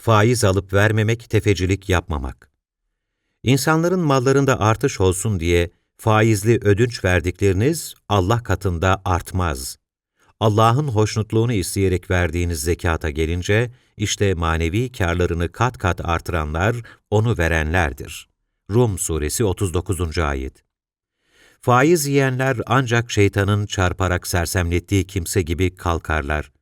faiz alıp vermemek, tefecilik yapmamak. İnsanların mallarında artış olsun diye faizli ödünç verdikleriniz Allah katında artmaz. Allah'ın hoşnutluğunu isteyerek verdiğiniz zekata gelince, işte manevi karlarını kat kat artıranlar, onu verenlerdir. Rum Suresi 39. Ayet Faiz yiyenler ancak şeytanın çarparak sersemlettiği kimse gibi kalkarlar.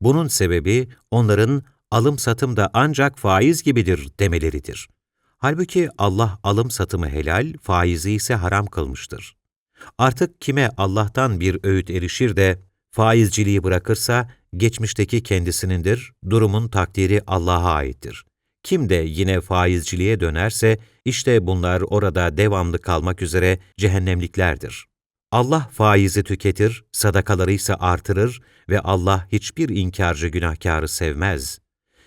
Bunun sebebi onların alım satım da ancak faiz gibidir demeleridir. Halbuki Allah alım satımı helal, faizi ise haram kılmıştır. Artık kime Allah'tan bir öğüt erişir de faizciliği bırakırsa, geçmişteki kendisinindir, durumun takdiri Allah'a aittir. Kim de yine faizciliğe dönerse, işte bunlar orada devamlı kalmak üzere cehennemliklerdir. Allah faizi tüketir, sadakaları ise artırır ve Allah hiçbir inkarcı günahkarı sevmez.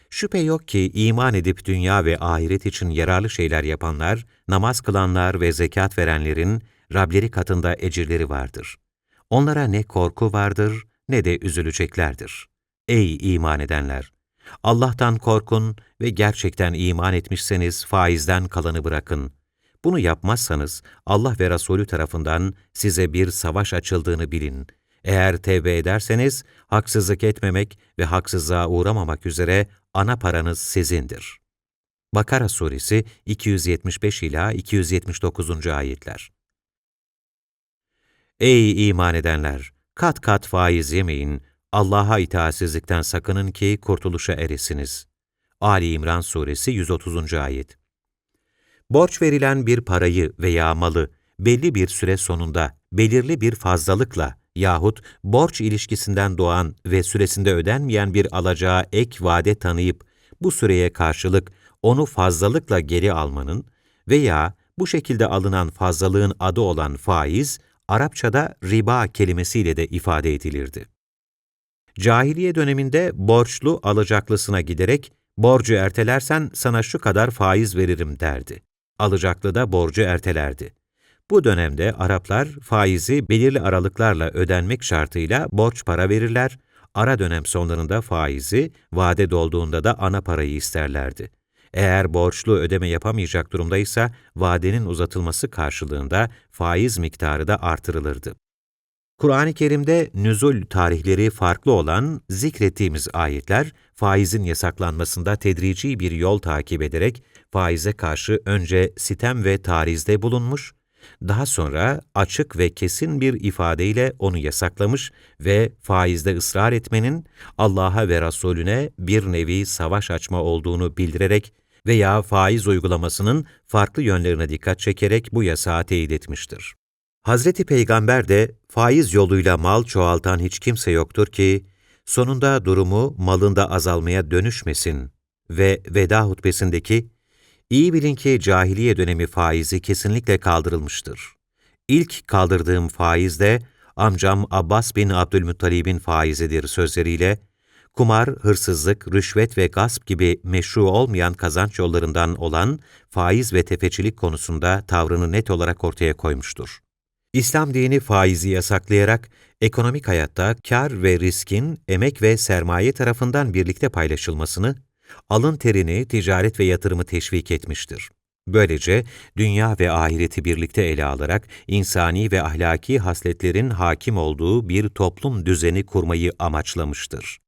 Şüphe yok ki iman edip dünya ve ahiret için yararlı şeyler yapanlar, namaz kılanlar ve zekat verenlerin Rableri katında ecirleri vardır. Onlara ne korku vardır ne de üzüleceklerdir. Ey iman edenler! Allah'tan korkun ve gerçekten iman etmişseniz faizden kalanı bırakın. Bunu yapmazsanız Allah ve Resulü tarafından size bir savaş açıldığını bilin. Eğer tevbe ederseniz haksızlık etmemek ve haksızlığa uğramamak üzere ana paranız sizindir. Bakara Suresi 275 ila 279. ayetler. Ey iman edenler, kat kat faiz yemeyin, Allah'a itaatsizlikten sakının ki kurtuluşa eresiniz. Ali İmran Suresi 130. ayet. Borç verilen bir parayı veya malı belli bir süre sonunda belirli bir fazlalıkla yahut borç ilişkisinden doğan ve süresinde ödenmeyen bir alacağı ek vade tanıyıp bu süreye karşılık onu fazlalıkla geri almanın veya bu şekilde alınan fazlalığın adı olan faiz, Arapçada riba kelimesiyle de ifade edilirdi. Cahiliye döneminde borçlu alacaklısına giderek, borcu ertelersen sana şu kadar faiz veririm derdi. Alacaklı da borcu ertelerdi. Bu dönemde Araplar faizi belirli aralıklarla ödenmek şartıyla borç para verirler, ara dönem sonlarında faizi, vade dolduğunda da ana parayı isterlerdi. Eğer borçlu ödeme yapamayacak durumdaysa, vadenin uzatılması karşılığında faiz miktarı da artırılırdı. Kur'an-ı Kerim'de nüzul tarihleri farklı olan zikrettiğimiz ayetler, faizin yasaklanmasında tedrici bir yol takip ederek faize karşı önce sitem ve tarizde bulunmuş, daha sonra açık ve kesin bir ifadeyle onu yasaklamış ve faizde ısrar etmenin Allah'a ve Resulüne bir nevi savaş açma olduğunu bildirerek veya faiz uygulamasının farklı yönlerine dikkat çekerek bu yasağı teyit etmiştir. Hazreti Peygamber de faiz yoluyla mal çoğaltan hiç kimse yoktur ki, sonunda durumu malında azalmaya dönüşmesin ve veda hutbesindeki, İyi bilin ki cahiliye dönemi faizi kesinlikle kaldırılmıştır. İlk kaldırdığım faiz de amcam Abbas bin Abdülmuttalib'in faizidir sözleriyle, kumar, hırsızlık, rüşvet ve gasp gibi meşru olmayan kazanç yollarından olan faiz ve tefecilik konusunda tavrını net olarak ortaya koymuştur. İslam dini faizi yasaklayarak ekonomik hayatta kar ve riskin emek ve sermaye tarafından birlikte paylaşılmasını, alın terini, ticaret ve yatırımı teşvik etmiştir. Böylece dünya ve ahireti birlikte ele alarak insani ve ahlaki hasletlerin hakim olduğu bir toplum düzeni kurmayı amaçlamıştır.